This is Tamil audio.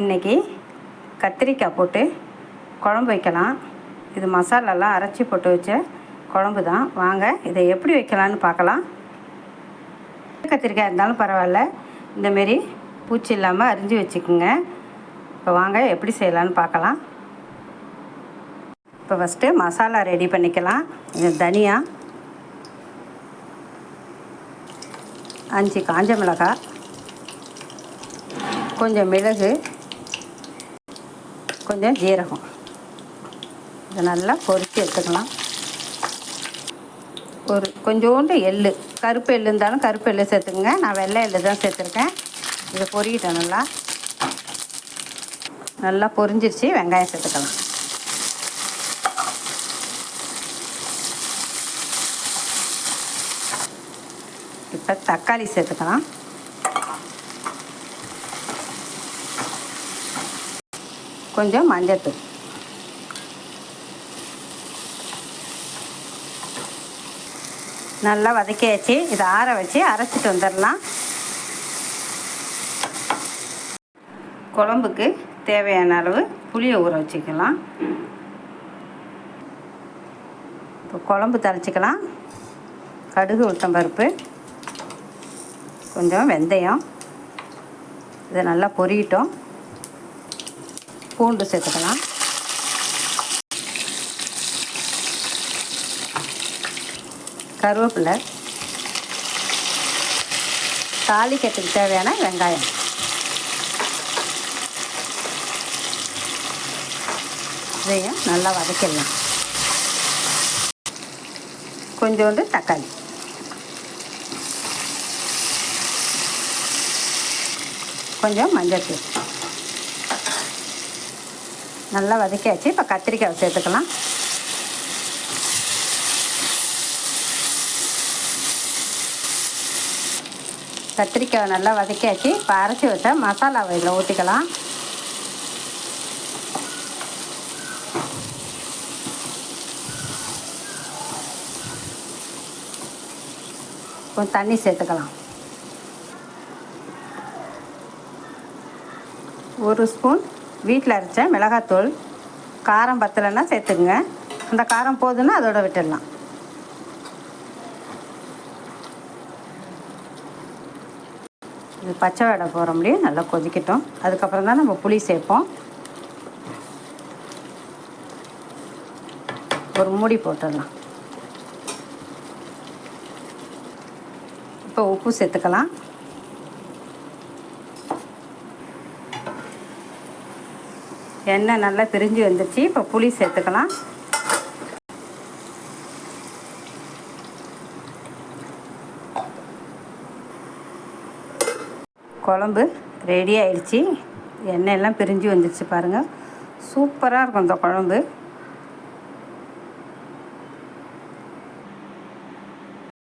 இன்றைக்கி கத்திரிக்காய் போட்டு குழம்பு வைக்கலாம். இது மசாலாலாம் அரைச்சி போட்டு வச்ச குழம்பு தான். வாங்க இதை எப்படி வைக்கலான்னு பார்க்கலாம். கத்திரிக்காய் இருந்தாலும் பரவாயில்ல. இந்தமாரி பூச்சி இல்லாமல் அரிஞ்சு வச்சுக்கோங்க. இப்போ வாங்க எப்படி செய்யலான்னு பார்க்கலாம். இப்போ ஃபஸ்ட்டு மசாலா ரெடி பண்ணிக்கலாம். இது தனியா. அஞ்சு காஞ்ச மிளகாய். கொஞ்சம் மிளகு. கொஞ்சம் ஜீரகம். இதை நல்லா பொரித்து எடுத்துக்கலாம். ஒரு கொஞ்சோண்டு எள்ளு. கருப்பு எள்ளு இருந்தாலும் கருப்பு எள்ளு சேர்த்துக்குங்க. நான் வெள்ளை எள்ளு தான் சேர்த்துருக்கேன். இதை பொறிக்கிட்டேன் நல்லா. நல்லா பொரிஞ்சிருச்சு. வெங்காயம் சேர்த்துக்கலாம். இப்போ தக்காளி சேர்த்துக்கலாம். கொஞ்சம் மஞ்சத்தூள் நல்லா வதக்கியாச்சு. இதை ஆற வச்சு அரைச்சிட்டு வந்துடலாம். குழம்புக்கு தேவையான அளவு புளியை ஊற வச்சுக்கலாம். இப்போ குழம்பு தரைச்சிக்கலாம் கடுகு உளுத்தம்பருப்பு கொஞ்சம் வெந்தயம். இதை நல்லா பொரியட்டும். பூண்டு சேர்த்துக்கலாம். கருவேப்பிலை. தாளிக்கட்டுக்கு தேவையான வெங்காயம். இதையும் நல்லா வதக்கிடலாம். கொஞ்சோண்டு தக்காளி. கொஞ்சம் மஞ்சள் தூள். நல்லா வதக்கியாச்சு. இப்போ கத்திரிக்காய் சேர்த்துக்கலாம். கத்திரிக்காய் நல்லா வதக்கியாச்சு. இப்போ அரைச்சி வச்ச மசாலாவை இதில் ஊற்றிக்கலாம் கொஞ்சம் தண்ணி சேர்த்துக்கலாம். ஒரு ஸ்பூன் வீட்டில் அரைச்ச மிளகாத்தூள் காரம் பத்தலைன்னா சேர்த்துக்குங்க. அந்த காரம் போதுன்னா அதோட விட்டுடலாம். இது பச்சை வடை போகிற முடியும். நல்லா கொதிக்கட்டும். அதுக்கப்புறம் தான் நம்ம புளி சேர்ப்போம். ஒரு மூடி போட்டுடலாம். இப்போ உப்பு சேர்த்துக்கலாம். எண்ணெய் நல்லா பிரிஞ்சு வந்துருச்சு. இப்போ புளி சேர்த்துக்கலாம். குழம்பு ரெடி ஆயிடுச்சு. எண்ணெய் எல்லாம் பிரிஞ்சு வந்துருச்சு பாருங்கள் சூப்பராக இருக்கும் இந்த குழம்பு.